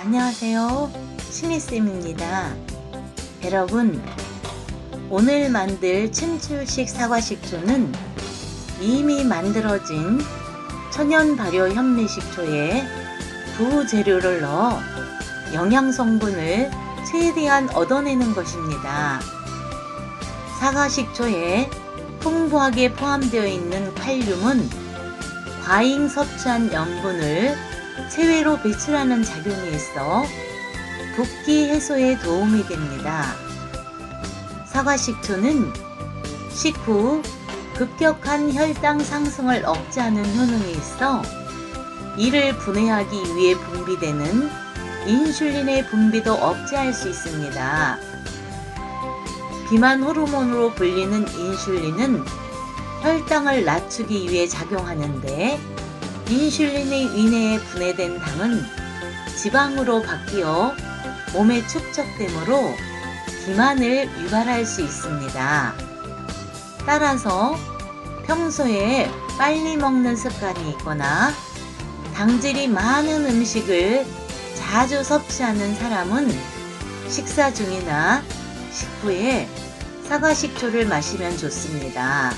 안녕하세요. 신이쌤입니다. 여러분, 오늘 만들 춘출식 사과식초는 이미 만들어진 천연 발효 현미식초에 부재료를 넣어 영양 성분을 최대한 얻어내는 것입니다. 사과식초에 풍부하게 포함되어 있는 칼륨은 과잉 섭취한 염분을 체외로 배출하는 작용이 있어 붓기 해소에 도움이 됩니다. 사과 식초는 식후 급격한 혈당 상승을 억제하는 효능이 있어 이를 분해하기 위해 분비되는 인슐린의 분비도 억제할 수 있습니다. 비만 호르몬으로 불리는 인슐린은 혈당을 낮추기 위해 작용하는데 인슐린의 위내에 분해된 당은 지방으로 바뀌어 몸에 축적되므로 비만을 유발할 수 있습니다. 따라서 평소에 빨리 먹는 습관이 있거나 당질이 많은 음식을 자주 섭취하는 사람은 식사 중이나 식후에 사과식초를 마시면 좋습니다.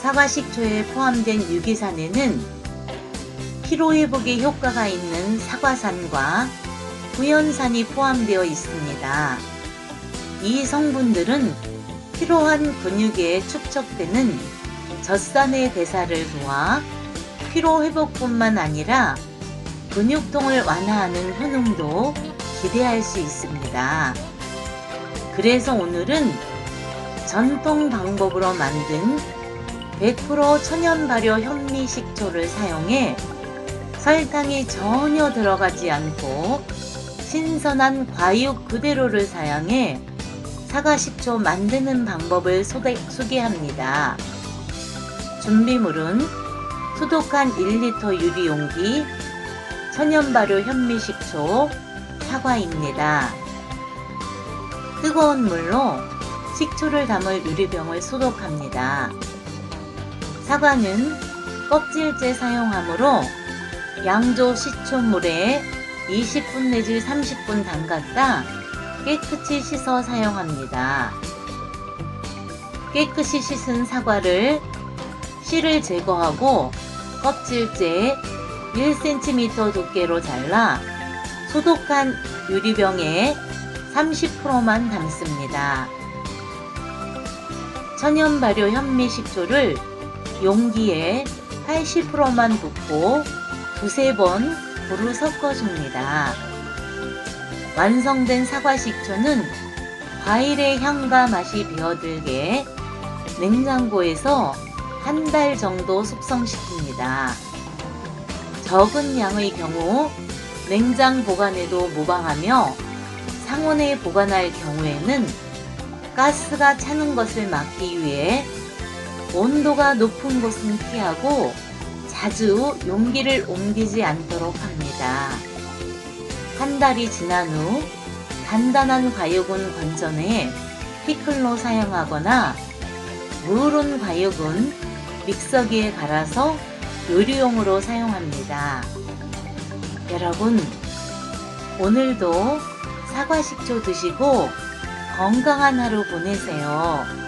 사과식초에 포함된 유기산에는 피로회복에 효과가 있는 사과산과 구연산이 포함되어 있습니다. 이 성분들은 피로한 근육에 축적되는 젖산의 대사를 도와 피로회복뿐만 아니라 근육통을 완화하는 효능도 기대할 수 있습니다. 그래서 오늘은 전통 방법으로 만든 100% 천연 발효 현미 식초를 사용해 설탕이 전혀 들어가지 않고 신선한 과육 그대로를 사용해 사과 식초 만드는 방법을 소개, 소개합니다. 준비물은 소독한 1리터 유리 용기, 천연 발효 현미 식초, 사과입니다. 뜨거운 물로 식초를 담을 유리병을 소독합니다. 사과는 껍질째 사용하므로 양조 시초물에 20분 내지 30분 담갔다 깨끗이 씻어 사용합니다. 깨끗이 씻은 사과를 씨를 제거하고 껍질째 1cm 두께로 잘라 소독한 유리병에 30%만 담습니다. 천연 발효 현미 식초를 용기에 80%만 붓고 두세 번 불을 섞어줍니다. 완성된 사과 식초는 과일의 향과 맛이 배어들게 냉장고에서 한 달 정도 숙성시킵니다. 적은 양의 경우 냉장 보관에도 무방하며 상온에 보관할 경우에는 가스가 차는 것을 막기 위해 온도가 높은 곳은 피하고 자주 용기를 옮기지 않도록 합니다. 한 달이 지난 후 단단한 과육은 건져내 피클로 사용하거나 무른 과육은 믹서기에 갈아서 요리용으로 사용합니다. 여러분, 오늘도 사과 식초 드시고 건강한 하루 보내세요.